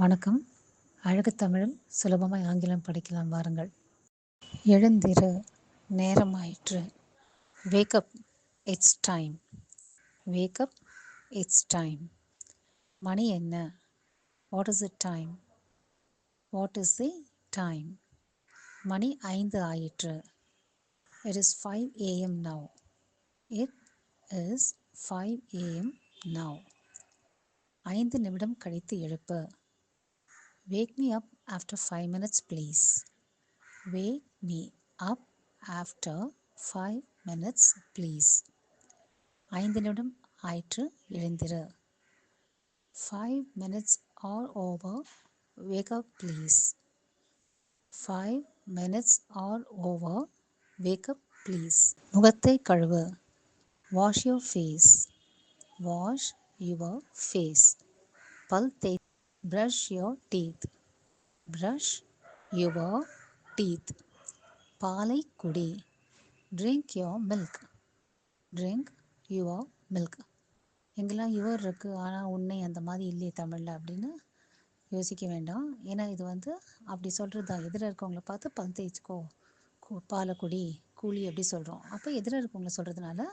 வணக்கம். அழகு தமிழில் சுலபமாய் ஆங்கிலம் படிக்கலாம் வாருங்கள். எழுந்திரு. நேரமாயிற்று. Wake up it's time wake up it's time மணி என்ன? What is it time what is the time மணி ஐந்து ஆயிற்று. It is five AM now it is five AM now ஐந்து நிமிடம் கழித்து எழுப்பு. Wake me up after five minutes please wake me up after five minutes please ஐந்து நிமிடம் ஆயிற்று எழுந்திரு. Five minutes are over wake up please five minutes are over wake up please முகத்தை கழுவு. Wash your face wash your face பல் தே brush your teeth brush your teeth பாலை குடி drink your milk drink your milk எங்கெல்லாம் your இருக்குது ஆனால் உன்னை அந்த மாதிரி இல்லையே தமிழில் அப்படின்னு யோசிக்க வேண்டாம். ஏன்னா இது வந்து அப்படி சொல்கிறது தான் எதிர இருக்கவங்கள பார்த்து பல் தேய்ச்சிக்கோ. கு- கூலி அப்படி சொல்கிறோம் அப்போ எதிர இருக்கவங்கள சொல்கிறதுனால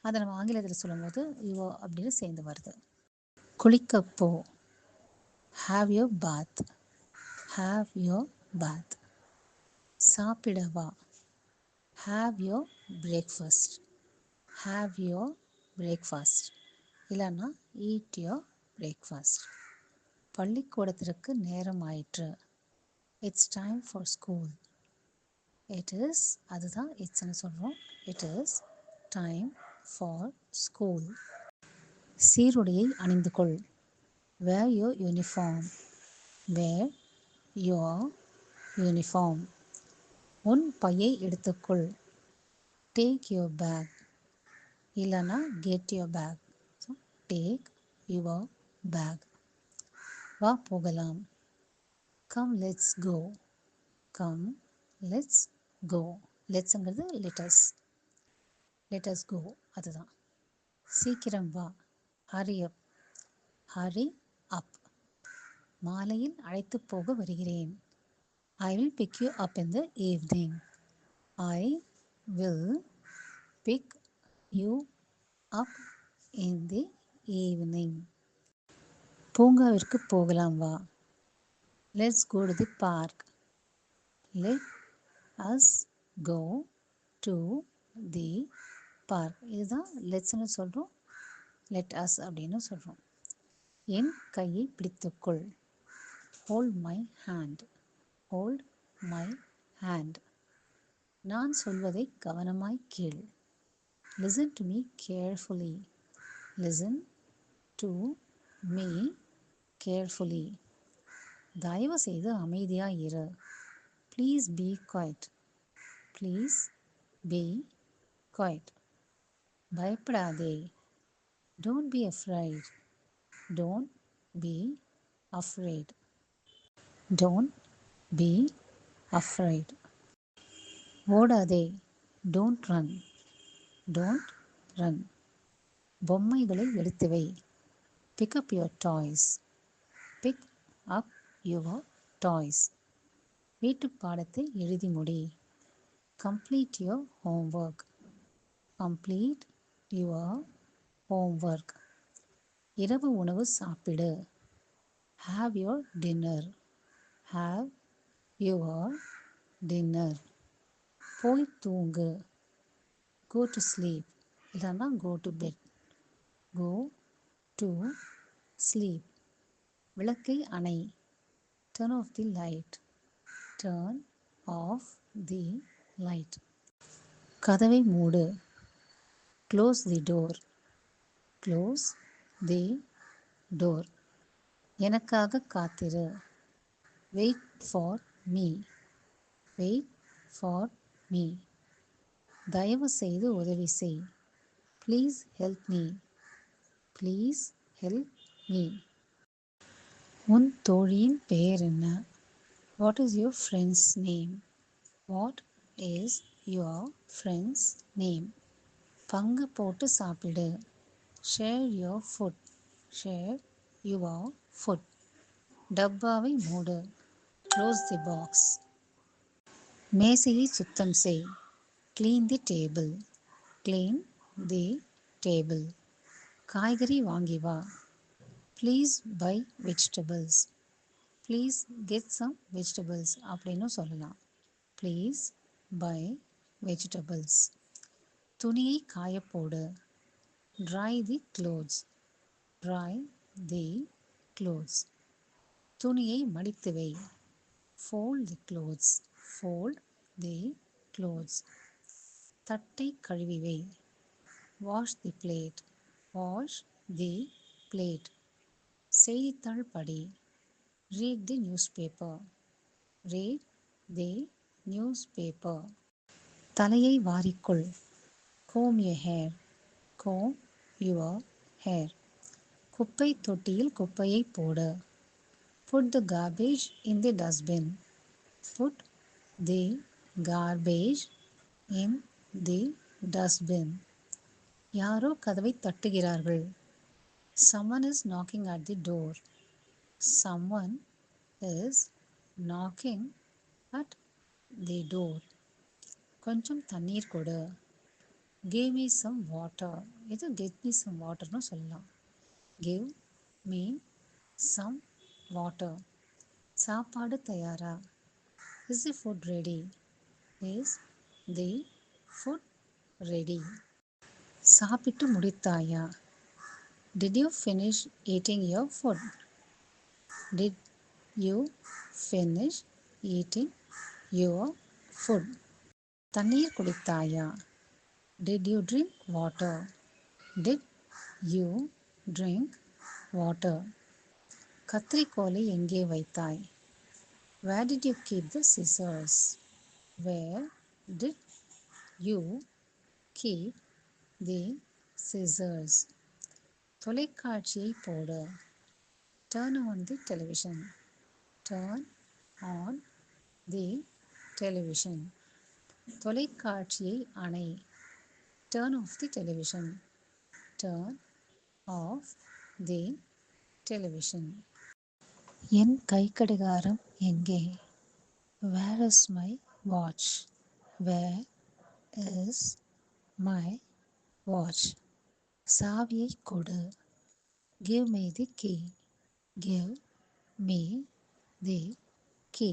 அதை நம்ம ஆங்கிலத்தில் சொல்லும்போது யுவோ அப்படின்னு சேர்ந்து வருது. குளிக்கப்போ. Have your bath have your bath சாப்பிடவா? Have your breakfast have your breakfast இல்லைன்னா ஈட் யோர் பிரேக்ஃபாஸ்ட் பள்ளிக்கூடத்திற்கு நேரம் ஆயிற்று. It's time for school it is அதுதான் இட்ஸ்னு சொல்கிறோம் it is time for school சீருடையை அணிந்து கொள். Wear your uniform wear your uniform உன் பையை எடுத்துக்கொள். டேக் யுவர் பேக் இல்லைன்னா get your bag so take your bag வா போகலாம். Come let's go come let's go லெட்ஸுங்கிறது let us let us go அதுதான். சீக்கிரம் வா. ஹரியப் ஹரி அப். மாலையில் அழைத்து போக வருகிறேன். I will pick you up in the evening I will pick you up in the evening பூங்காவிற்கு போகலாம் வா. Let's go to the park let us go to the park இதுதான் லெட்ஸ்னு சொல்கிறோம் லெட் அஸ் அப்படின்னு சொல்கிறோம் என் கையை பிடித்துக்கொள். Hold my hand hold my hand நான் சொல்வதை கவனமாய் கேள். Listen to me carefully listen to me carefully தயவு செய்து அமைதியாக இரு please be quiet please be quiet பயப்படாதே. Don't be afraid don't be afraid don't be afraid ஓடாதே. டோன்ட் ரன் டோன்ட் ரன் பொம்மைகளை எடுத்துவை pick up your toys pick up your toys வீட்டு பாடத்தை எழுதி முடி. Complete your homework complete your homework இரவு உணவு சாப்பிடு. Have your dinner have your dinner போய் தூங்கு. கோ டு ஸ்லீப் இல்லைன்னா go to bed go to sleep விளக்கை அணை. Turn off the light turn off the light கதவை மூடு. Close the door close the door. எனக்காக காத்திரு. Wait for me. Wait for me. தயவு செய்து உதவி செய். Please help me. Please help me. உன் தோழியின் பெயர் என்ன? What is your friend's name what is your friend's name பங்கு போட்டு சாப்பிடு. Share your food share your food டப்பாவை மூடு. க்ளோஸ் தி பாக்ஸ் மேசையை சுத்தம் செய். Clean the table clean the table காய்கறி வாங்கி வா. Please buy vegetables please get some vegetables அப்படின்னு சொல்லலாம். ப்ளீஸ் பை வெஜிடபிள்ஸ் துணியை காயப்போடு dry the clothes dry the clothes துணியை மடித்து வை fold the clothes fold the clothes தட்டை கழுவி வை wash the plate wash the plate செய்தித்தாள் படி read the newspaper read the newspaper தலையை வாரிக்கொள் Kom you hair Kom your hair. குப்பை தொட்டியில் குப்பையை போடு. Put the garbage in the dustbin put the garbage in the dustbin யாரோ கதவை தட்டுகிறார்கள். Someone is knocking at the door someone is knocking at the door கொஞ்சம் தண்ணீர் கொடு. கேவ் மீ சம் வாட்டர் இது கெட் மீ சம் வாட்டர்னு சொல்லலாம். Give me some water சாப்பாடு தயாரா? Is the food ready is the food ready சாப்பிட்டு முடித்தாயா? Did you finish eating your food did you finish eating your food தண்ணீர் குடித்தாயா? Did you drink water did you drink water கத்திரிக்கோலை எங்கே வைத்தாய் where did you keep the scissors where did you keep the scissors தொலைக்காட்சியை போடு. Turn on the television turn on the television தொலைக்காட்சியை அணை. Turn off the television turn off the television என் கைக்கடிகாரம் எங்கே? Where is my watch where is my watch சாவியை கொடு. Give me the key give me the key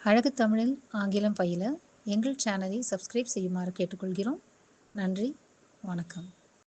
அழகு தமிழில் ஆங்கிலம் பயில எங்கள் சேனலை சப்ஸ்கிரைப் செய்யுமாறு கேட்டுக்கொள்கிறோம். நன்றி. வணக்கம்.